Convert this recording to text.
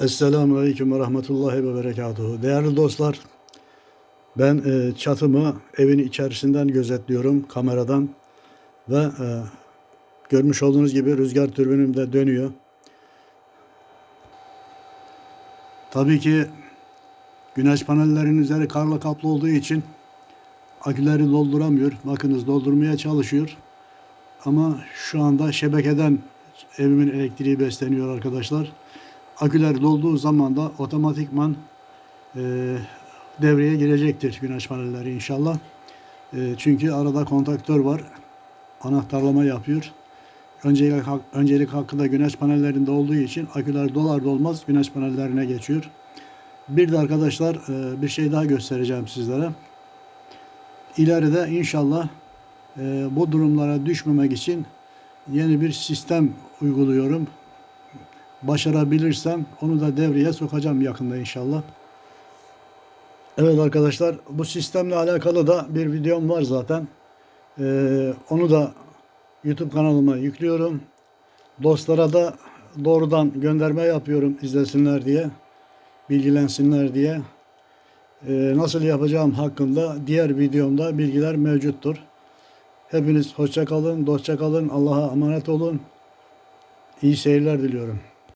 Esselamu Aleyküm ve Rahmetullahi ve Berekatuhu. Değerli dostlar, ben e, çatımı evin içerisinden gözetliyorum kameradan ve e, görmüş olduğunuz gibi rüzgar türbünüm de dönüyor. Tabii ki güneş panellerinin üzeri karla kaplı olduğu için aküleri dolduramıyor. Bakınız doldurmaya çalışıyor. Ama şu anda şebekeden evimin elektriği besleniyor arkadaşlar. Aküler dolduğu zaman da otomatikman e, devreye girecektir güneş panelleri inşallah. E, çünkü arada kontaktör var. Anahtarlama yapıyor. Öncelik, öncelik hakkı da güneş panellerinde olduğu için aküler dolar dolmaz güneş panellerine geçiyor. Bir de arkadaşlar e, bir şey daha göstereceğim sizlere. İleride inşallah e, bu durumlara düşmemek için yeni bir sistem uyguluyorum. Başarabilirsem onu da devreye sokacağım yakında inşallah. Evet arkadaşlar bu sistemle alakalı da bir videom var zaten. Ee, onu da YouTube kanalıma yüklüyorum. Dostlara da doğrudan gönderme yapıyorum izlesinler diye, bilgilensinler diye. Ee, nasıl yapacağım hakkında diğer videomda bilgiler mevcuttur. Hepiniz hoşça kalın, Allah'a emanet olun. İyi seyirler diliyorum.